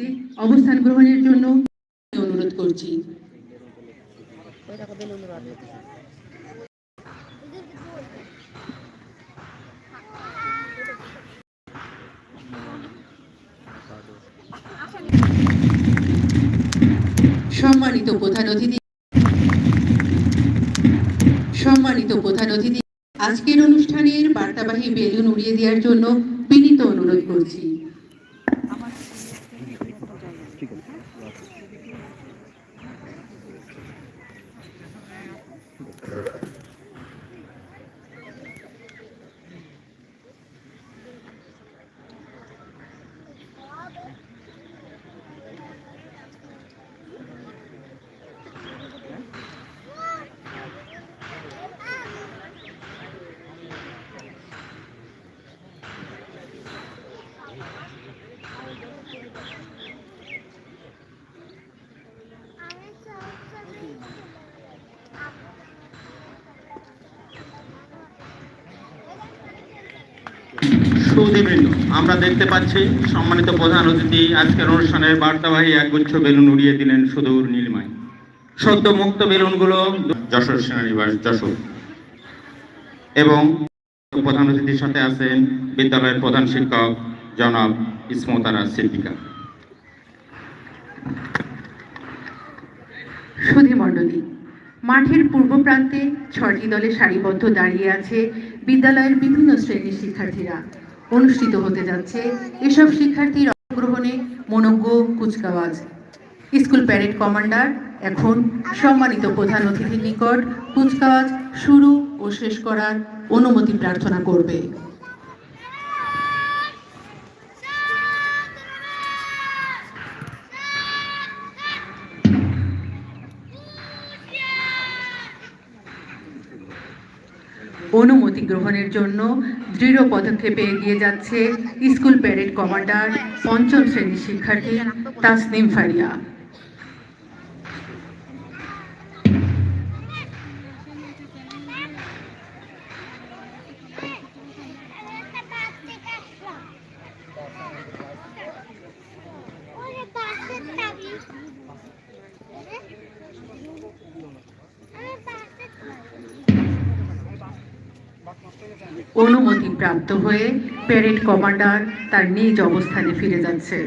বক্সে অবস্থান গ্রহণের জন্য অনুরোধ করছি। সম্মানিত প্রধান অতিথি সম্মানিত প্রধান অতিথি, আজকের অনুষ্ঠানের বার্তাবাহী বেলুন উড়িয়ে দেওয়ার জন্য বিনীত অনুরোধ করছি। সুদীবৃন্দ আমরা দেখতে পাচ্ছি সম্মানিত প্রধান অতিথি আজকের অনুষ্ঠানের বার্তাবাহী একগুচ্ছ বেলুন উড়িয়ে দিলেন সুদূর নীলমায় সদ্য মুক্ত বেলুনগুলো যশোর সেনানিবাস, যশোর। এবং প্রধান অতিথির সাথে আছেন বিদ্যালয়ের প্রধান শিক্ষক জনাব ইসমতারা সিদ্দিকা। সুধী মণ্ডলী, মাঠের পূর্ব প্রান্তে ছটি দলে সারিবদ্ধ দাঁড়িয়ে আছে বিদ্যালয়ের বিভিন্ন শ্রেণির শিক্ষার্থীরা। অনুষ্ঠিত হতে যাচ্ছে। এসব শিক্ষার্থীর অংশগ্রহণে মনজ্ঞ কুচকাওয়াজ। স্কুল প্যারেড কমান্ডার, এখন সম্মানিত প্রধান অতিথির নিকট কুচকাওয়াজ শুরু ও শেষ করার অনুমতি প্রার্থনা করবে। অনুমতি গ্রহণের জন্য দৃঢ় পদক্ষেপে এগিয়ে যাচ্ছে স্কুল প্যারেড কমান্ডার পঞ্চম শ্রেণির শিক্ষার্থী তাসনিম ফারিয়া। অনুমতি প্রাপ্ত হয়ে প্যারেড কমান্ডার তার নিজ অবস্থানে ফিরে যাচ্ছে।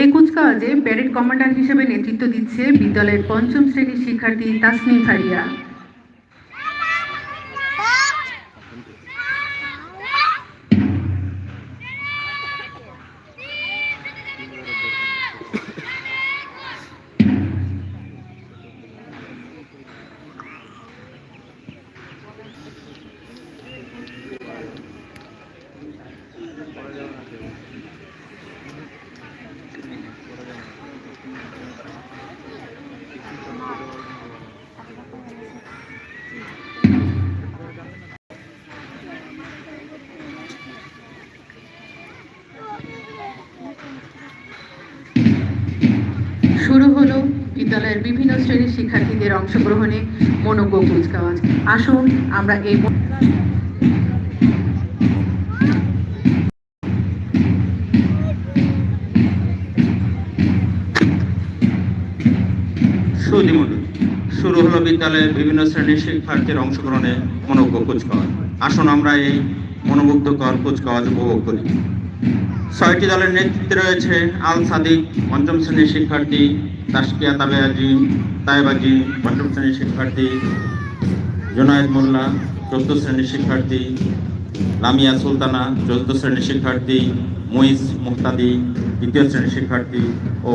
এই কুচকাওয়াজে প্যারেড কমান্ডার হিসেবে নেতৃত্ব দিচ্ছে বিদ্যালয়ের পঞ্চম শ্রেণির শিক্ষার্থী তাসনিম ফারিয়া শুরু হলো বিদ্যালয়ের বিভিন্ন শ্রেণির শিক্ষার্থীদের অংশগ্রহণে মনোজ্ঞ কুচকাওয়াজ আসুন, আমরা এই শুরু হলো বিদ্যালয়ের বিভিন্ন শ্রেণির শিক্ষার্থীর অংশগ্রহণে মনোজ্ঞ কুচকাওয়াজ আসুন, আমরা এই মনোমুগ্ধকর কুচকাওয়াজ উপভোগ করি। ছয়টি দলের নেতৃত্বে রয়েছে আল সাদিক পঞ্চম শ্রেণির শিক্ষার্থী তাসকিয়া তাবেয়াজি তাইবাজি পঞ্চম শ্রেণির শিক্ষার্থী জোনায়েদ মোল্লা, চোদ্দ শ্রেণির শিক্ষার্থী লামিয়া সুলতানা, চোদ্দ শ্রেণির শিক্ষার্থী মুইস মুক্তাদি দ্বিতীয় শ্রেণির শিক্ষার্থী ও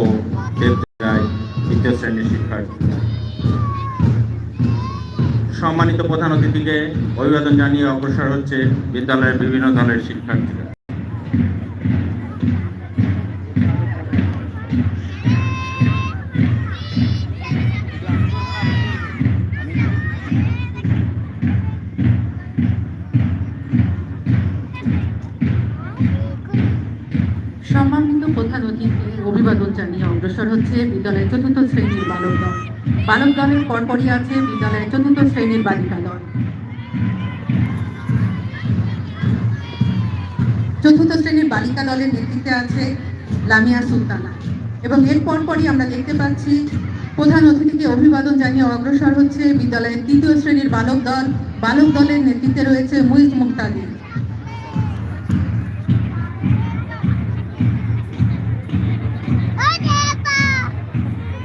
দেব রায় তৃতীয় শ্রেণির শিক্ষার্থী। সম্মানিত প্রধান অতিথিকে অভিবাদন জানিয়ে অগ্রসর হচ্ছে বিদ্যালয়ের বিভিন্ন দলের শিক্ষার্থীরা। বিদ্যালয়ের চতুর্থ শ্রেণির বালক দল। বালক দলের পরপরই আছে বিদ্যালয়ের চতুর্থ শ্রেণির বালিকা দল। চতুর্থ শ্রেণির বালিকা দলের নেতৃত্বে আছে লামিয়া সুলতানা। এবং এর পরপরই আমরা দেখতে পাচ্ছি, প্রধান অতিথিকে অভিবাদন জানিয়ে অগ্রসর হচ্ছে বিদ্যালয়ের তৃতীয় শ্রেণির বালক দল। বালক দলের নেতৃত্বে রয়েছে মুইজ মুক্তাদি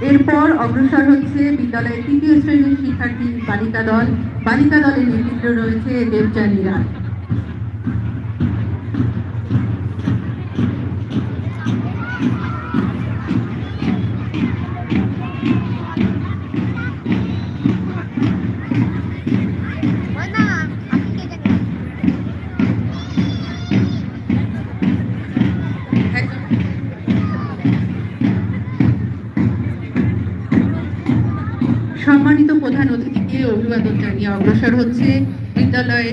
এরপর অগ্রসর হচ্ছে বিদ্যালয়ের তৃতীয় শ্রেণির শিক্ষার্থী বালিকা দল। বালিকা দলের নেতৃত্ব রয়েছে দেবযানী রায়। সম্মানিত প্রধান অতিথিকে অভিবাদন জানিয়ে অগ্রসর হচ্ছে বিদ্যালয়ের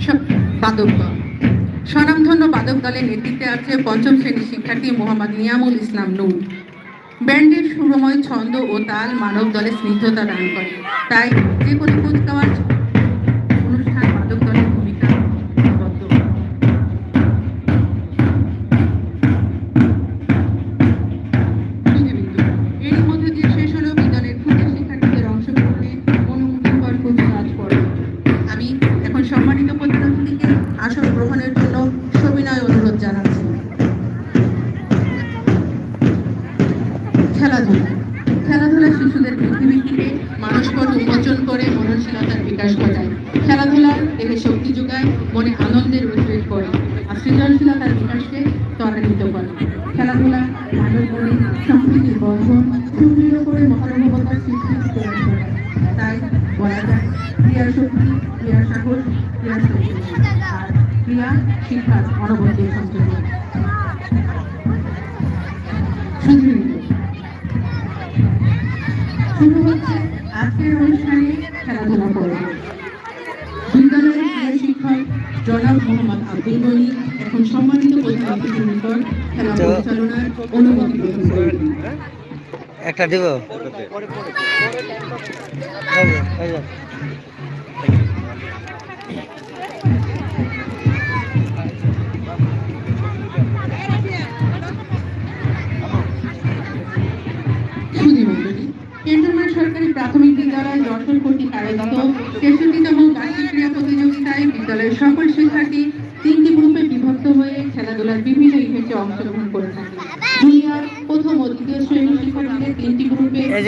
সব- বাদক দল। স্বনামধন্য বাদক দলের নেতৃত্বে আছে পঞ্চম শ্রেণির শিক্ষার্থী মোহাম্মদ নিয়ামুল ইসলাম নূর। ব্যান্ডের সুরময় ছন্দ ও তাল মানব দলের স্নিগ্ধতা দান করে। তাই যে কোনো কুচকাওয়াজ খেলাধুলা শিশুদের বুদ্ধিবৃত্তিকে মানসপট উন্মোচন করে, মননশীলতার বিকাশ ঘটায়। খেলাধুলা দেহে শক্তি যোগায়, মনে আনন্দের উদ্রেক করে আর সৃজনশীলতার বিকাশকে ত্বরান্বিত করে। খেলাধুলা মানব মনে সম্প্রীতির বন্ধন সুদৃঢ় করে মহানুভবতার সৃষ্টি তাই বলা যায়, ক্রিয়া শক্তি, ক্রিয়া সাহস, ক্রিয়া শক্তি। আর ক্রিয়া শিক্ষার অনবদ্য সঞ্চয় সুদৃঢ়। আজকের অনুষ্ঠানে খেলাধুলা করবে বিদ্যালয়ের ক্রীড়া শিক্ষক জনাব মোহাম্মদ আব্দুল গনি এখন সম্মানিত প্রধান অতিথির নিকট খেলা পরিচালনার অনুমতি গ্রহণ করবেন একটা দিব? বিদ্যালয় যশোর কর্তৃক আয়োজিত তেষট্টিতম বার্ষিক ক্রীড়া প্রতিযোগিতায় বিদ্যালয়ের সকল শিক্ষার্থী তিনটি গ্রুপে বিভক্ত হয়ে খেলাধুলার বিভিন্ন ইভেন্টে অংশগ্রহণ করে থাকে। জুনিয়র প্রথম ও দ্বিতীয় শ্রেণির শিক্ষার্থীদের তিনটি গ্রুপে হ্যাঁ,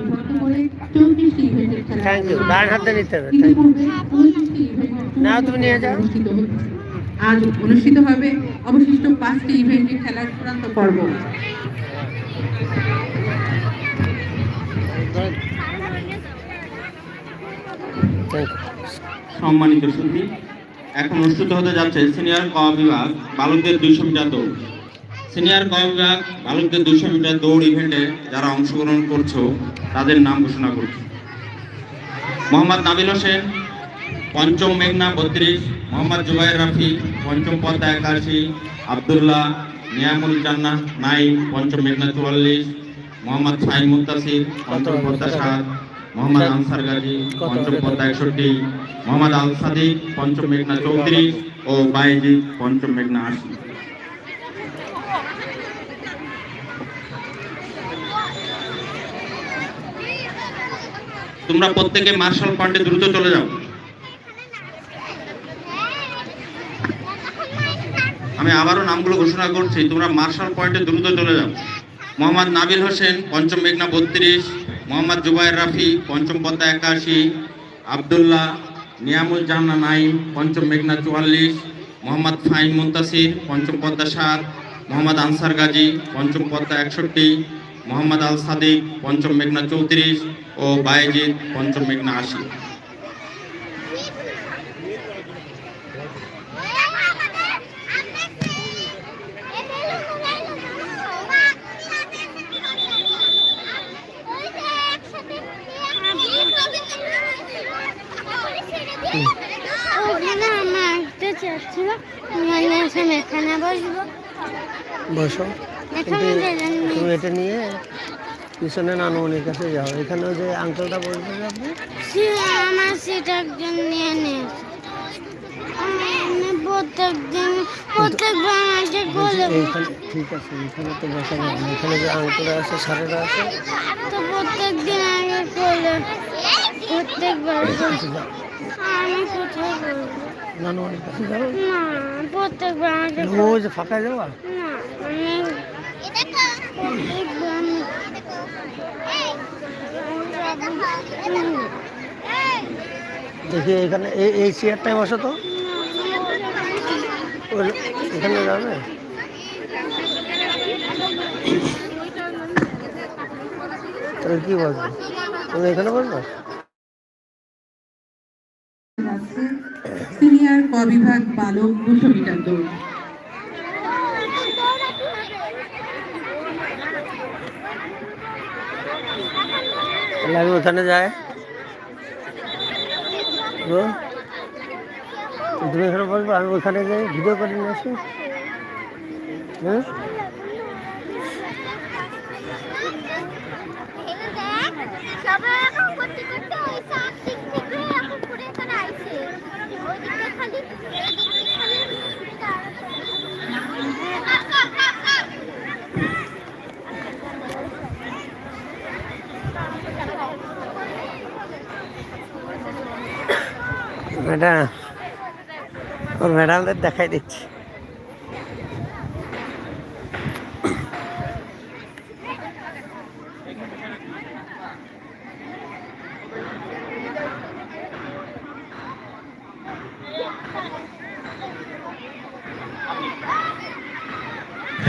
বিভক্ত করে চৌত্রিশটি ইভেন্টের খেলা তুমি নিয়ে যাও। আজ অনুষ্ঠিত হবে অবশিষ্ট পাঁচটি ইভেন্টের খেলার চূড়ান্ত পর্ব। সম্মানিত সুধী এখন অনুষ্ঠিত হতে যাচ্ছে সিনিয়র ক বিভাগ, বালকদের দুইশো মিটার দৌড়। সিনিয়র ক বিভাগ, বালকদের দুইশো মিটার দৌড় ইভেন্টে যারা অংশগ্রহণ করছ, তাদের নাম ঘোষণা করছি। মোহাম্মদ নাবিল হোসেন, পঞ্চম মেঘনা বত্রিশ, মোহাম্মদ জুবাইর রাফি, পঞ্চম পদ্মা একাশি আবদুল্লাহ, নিয়ামুল জান্না নাই পঞ্চম মেঘনা চুয়াল্লিশ, মোহাম্মদ ফাইম মুত্তাসির পঞ্চম পদ্মা সাত মোহাম্মদ আনসার গাজী, পঞ্চম পদ্মা একষট্টি মোহাম্মদ আল সাদিক পঞ্চম মেঘনা চৌত্রিশ ও বাইজিদ পঞ্চম মেঘনা আশি। তোমরা প্রত্যেকে মার্শাল পয়েন্টে দ্রুত চলে যাও। আমি আবারও নামগুলো ঘোষণা করছি, তোমরা মার্শাল পয়েন্টে দ্রুত চলে যাও। মোহাম্মদ নাবিল হোসেন, পঞ্চম মেঘনা বত্রিশ মোহাম্মদ জুবাইর রাফি, পঞ্চম পদ্মা একাশি, আবদুল্লাহ নিয়ামুল জান্না নাইম, পঞ্চম মেঘনা চুয়াল্লিশ, মোহাম্মদ ফাইন মুন্তাসির, পঞ্চম পদ্মা সাত, মোহাম্মদ আনসার গাজী, পঞ্চম পদ্মা একষট্টি, মোহাম্মদ আল সাদিক, পঞ্চম মেঘনা চৌত্রিশ ও বায়েজিদ, পঞ্চম মেঘনা আশি। ওখানে আমার একটা চাচ্ছিল। মানে আমি এখানে বসবো। বসো। এখানে কিন্তু যেলেন তুমি এটা নিয়ে পিছনে নানুমনির কাছে যাও। এখানে যে আঙ্কেলটা যাবে আমার সিট একজন নিয়ে নিয়েছে। প্রত্যেক দিন প্রত্যেকবার আমাকে বলে ঠিক আছে এখানে তো বসা যাবে এখানে যে আঙ্কুরা আছে স্যারেরা আছে। তো প্রত্যেক দিন আমাকে বলে। প্রত্যেকবার আমি কোথায় বলব? নানু অনেক কাছে যাব না প্রত্যেকবার আমাকে যে ফাঁকা যাওয়া। না আমি দেখি। এখানে এই এই চেয়ারটায় বসো তো। এখানে যাবে? তাহলে কি বলব? তুমি এখানে বসবে? ক বিভাগ বালক দুশো মিটার দৌড়। আমি ওখানে যাই তুমি এখানে বসবে আমি ওখানে যাই ভিডিও করে নিয়ে আসি। হ্যাঁ? সবাই এখন করতে করতে ওই সাত দিক থেকে এখন ঘুরে এখানে আইছে ওই দিকটা খালি এই দিকটা খালি ম্যাডাম, ওর ম্যাডামদের দেখাই দিচ্ছি।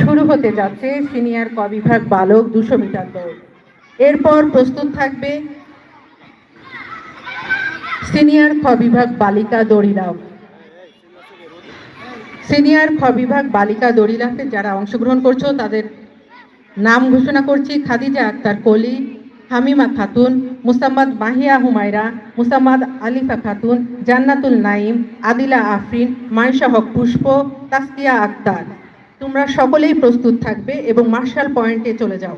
শুরু হতে যাচ্ছে সিনিয়র ক বিভাগ বালক দুশো মিটার দৌড়। এরপর প্রস্তুত থাকবে সিনিয়র খ বিভাগ বালিকা দড়িলাফ সিনিয়র খ বিভাগ বালিকা দড়িলাফে যারা অংশগ্রহণ করছ, তাদের নাম ঘোষণা করছি। খাদিজা আক্তার কলি হামিমা খাতুন, মুসাম্মদ মাহিয়া হুমায়রা, মুসাম্মদ আলিফা খাতুন, জান্নাতুল নাইম আদিলা আফরিন মাইশা হক পুষ্প, তাসকিয়া আক্তার। তোমরা সকলেই প্রস্তুত থাকবে এবং মার্শাল পয়েন্টে চলে যাও।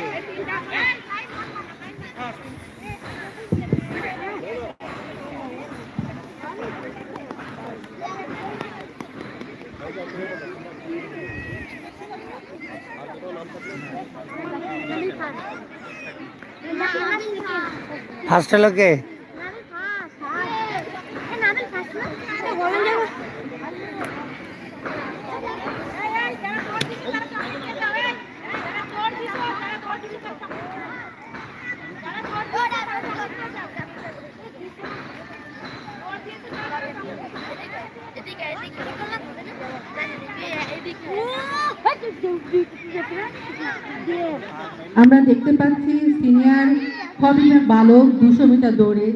ফার্স্ট হলো কে? আমরা দেখতে পাচ্ছি সিনিয়র খবিনা বালক দুশো মিটার দৌড়ে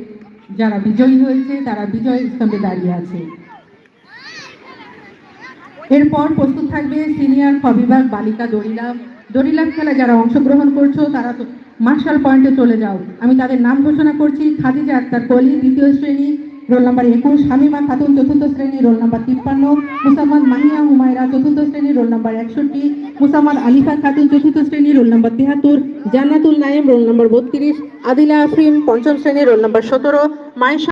যারা বিজয়ী হয়েছে, তারা বিজয় স্তম্ভে দাঁড়িয়ে আছে। এরপর প্রস্তুত থাকবে সিনিয়র কবিবাগ বালিকা দড়িলাভ দড়িলাভ খেলা যারা অংশগ্রহণ করছ, তারা তো মার্শাল পয়েন্টে চলে যাও। আমি তাদের নাম ঘোষণা করছি, খাদিজা আক্তার কলি দ্বিতীয় শ্রেণি। রোল নাম্বার একুশ হামিমা খাতুন চতুর্থ শ্রেণি রোল নাম্বার তিপ্পান্ন মুসাম্মদ মাহিয়া হুমায়রা চতুর্থ শ্রেণি রোল নাম্বার একষট্টি মুসাম্মদ আলিফা খাতুন চতুর্থ শ্রেণি রোল নাম্বার তিহাত্তর, জান্নাতুল নাইম রোল নাম্বার বত্রিশ, আদিলা আফরিন পঞ্চম শ্রেণি রোল নাম্বার সতেরো মাইশা